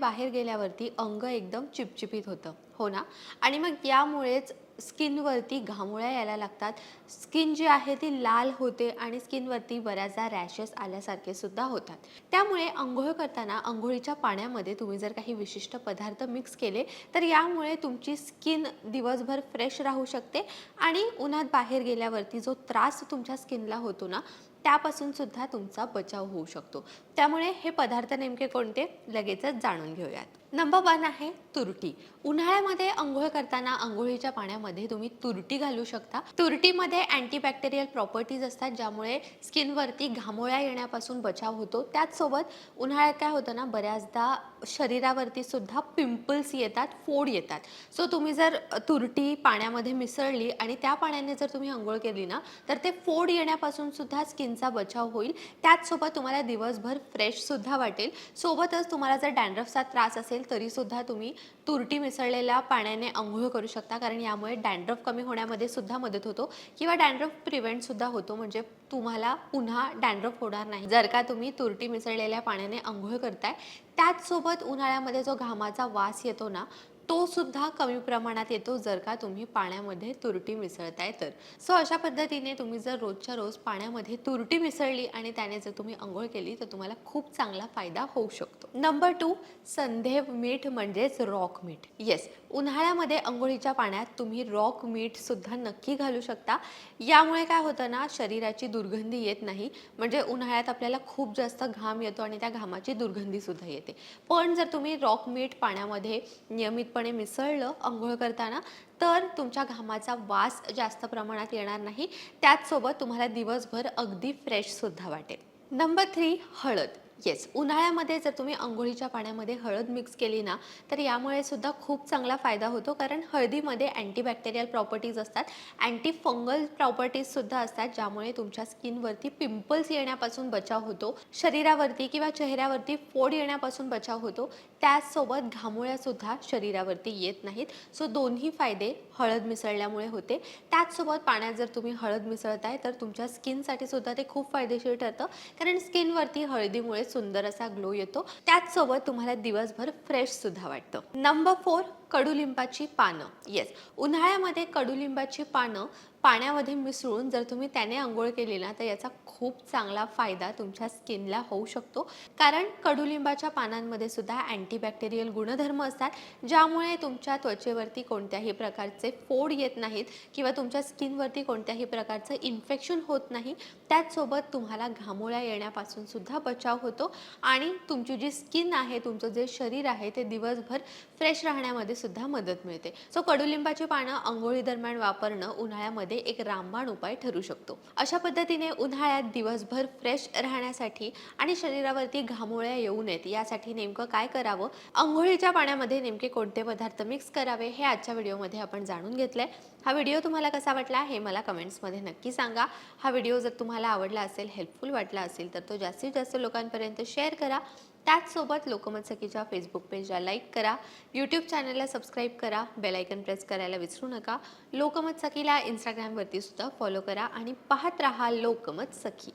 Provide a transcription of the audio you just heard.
बाहेर गेल्यावरती अंग एकदम चिपचिपीत होतं. हो ना? आणि मग यामुळेच स्किनवरती घामोळ्या यायला लागतात. स्किन जी आहे ती लाल होते आणि स्किनवरती बऱ्याचदा रॅशेस आल्यासारखे सुद्धा होतात. त्यामुळे आंघोळ करताना आंघोळीच्या पाण्यामध्ये तुम्ही जर काही विशिष्ट पदार्थ मिक्स केले तर यामुळे तुमची स्किन दिवसभर फ्रेश राहू शकते आणि उन्हात बाहेर गेल्यावरती जो त्रास तुमच्या स्किनला होतो ना त्यापासून सुद्धा तुमचा बचाव होऊ शकतो. त्यामुळे हे पदार्थ नेमके कोणते? लगेचच जाणून घेऊयात. नंबर वन आहे तुरटी. उन्हाळ्यामध्ये आंघोळ करताना आंघोळीच्या पाण्यामध्ये तुम्ही तुरटी घालू शकता. तुरटीमध्ये अँटीबॅक्टेरियल प्रॉपर्टीज असतात ज्यामुळे स्किनवरती घामोळ्या येण्यापासून बचाव होतो. त्याचसोबत उन्हाळ्यात काय होतं ना बऱ्याचदा शरीरावरती सुद्धा पिंपल्स येतात फोड येतात. सो तुम्ही जर तुरटी पाण्यामध्ये मिसळली आणि त्या पाण्याने जर तुम्ही आंघोळ केली ना तर ते फोड येण्यापासून सुद्धा स्किन स्किनचा बचाव होईल. त्याचसोबत तुम्हाला दिवसभर फ्रेशसुद्धा वाटेल. सोबतच तुम्हाला जर डॅन्ड्रफचा त्रास असेल तरीसुद्धा तुम्ही तुरटी मिसळलेल्या पाण्याने आंघोळ करू शकता. कारण यामुळे डॅन्ड्रफ कमी होण्यामध्ये सुद्धा मदत होतो. किंवा डॅन्ड्रफ प्रिव्हेंटसुद्धा होतो. म्हणजे तुम्हाला पुन्हा डॅन्ड्रफ होणार नाही. जर का तुम्ही तुरटी मिसळलेल्या पाण्याने आंघोळ करताय त्याचसोबत उन्हाळ्यामध्ये जो घामाचा वास येतो ना तो सुद्धा कमी प्रमाणात येतो जर का तुम्ही पाण्यामध्ये तुरटी मिसळताय तर. सो अशा पद्धतीने तुम्ही जर रोजच्या रोज पाण्यामध्ये तुरटी मिसळली आणि त्याने जर तुम्ही आंघोळ केली तर तुम्हाला खूप चांगला फायदा होऊ शकतो. नंबर टू संधेव मीठ म्हणजेच रॉक मीठ. येस उन्हाळ्यामध्ये आंघोळीच्या पाण्यात तुम्ही रॉक मीठ सुद्धा नक्की घालू शकता. यामुळे काय होतं ना शरीराची दुर्गंधी येत नाही. म्हणजे उन्हाळ्यात आपल्याला खूप जास्त घाम येतो आणि त्या घामाची दुर्गंधीसुद्धा येते. पण जर तुम्ही रॉक मीठ पाण्यामध्ये नियमितपणे मिसळलं अंघोळ करताना तर तुमच्या घामाचा वास जास्त प्रमाणात येणार नाही. त्याचसोबत तुम्हाला दिवसभर अगदी फ्रेशसुद्धा वाटेल. नंबर थ्री हळद. येस उन्हाळ्यामध्ये जर तुम्ही आंघोळीच्या पाण्यामध्ये हळद मिक्स केली ना तर यामुळे सुद्धा खूप चांगला फायदा होतो. कारण हळदीमध्ये अँटीबॅक्टेरियल प्रॉपर्टीज असतात. अँटी फंगल प्रॉपर्टीज सुद्धा असतात ज्यामुळे तुमच्या स्किनवरती पिंपल्स येण्यापासून बचाव होतो. शरीरावरती किंवा चेहऱ्यावरती फोड येण्यापासून बचाव होतो. त्याचसोबत घामोळ्या सुद्धा शरीरावरती येत नाहीत. सो दोन्ही फायदे हळद मिसळल्यामुळे होते. त्याचसोबत पाण्यात जर तुम्ही हळद मिसळताय तर तुमच्या स्किनसाठी सुद्धा ते खूप फायदेशीर ठरतं. कारण स्किनवरती हळदीमुळे सुंदर असा ग्लो येतो. त्याचसोबत तुम्हाला दिवसभर फ्रेश सुद्धा वाटतं. नंबर फोर कडुलिंबाची पानं. येस उन्हाळ्यामध्ये कडुलिंबाची पानं पाण्यामध्ये मिसळून जर तुम्ही त्याने आंघोळ केली ना तर याचा खूप चांगला फायदा तुमच्या स्किनला होऊ शकतो. कारण कडुलिंबाच्या पानांमध्ये सुद्धा अँटीबॅक्टेरियल गुणधर्म असतात ज्यामुळे तुमच्या त्वचेवरती कोणत्याही प्रकारचे फोड येत नाहीत किंवा तुमच्या स्किनवरती कोणत्याही प्रकारचं इन्फेक्शन होत नाही. त्याचसोबत तुम्हाला घामोळ्या येण्यापासून सुद्धा बचाव होतो आणि तुमची जी स्किन आहे तुमचं जे शरीर आहे ते दिवसभर फ्रेश राहण्यामध्ये सुद्धा मदत मिळते. सो कडुलिंबाची पानं आंघोळी दरम्यान वापरणं उन्हाळ्यामध्ये एक रामबाण उपाय ठरू शकतो. अशा पद्धतीने उन्हाळ्यात दिवसभर फ्रेश राहण्यासाठी आणि शरीरावरती घामोळ्या येऊ नयेत यासाठी नेमकं काय करावं? आंघोळीच्या पाण्यामध्ये नेमके कोणते पदार्थ मिक्स करावे? हे आजच्या व्हिडिओमध्ये आपण जाणून घेतलंय. हा व्हिडिओ तुम्हाला कसा वाटला हे मला कमेंट्समध्ये नक्की सांगा. हा व्हिडिओ जर तुम्हाला आवडला असेल हेल्पफुल वाटला असेल तर तो जास्तीत जास्त लोकांपर्यंत शेअर करा. त्याचसोबत लोकमत सखीच्या फेसबुक पेजला लाईक करा. यूट्यूब चॅनलला सबस्क्राईब करा. बेलायकन प्रेस करायला विसरू नका. लोकमत सखीला इंस्टाग्रामवरती सुद्धा फॉलो करा आणि पाहत रहा लोकमत सखी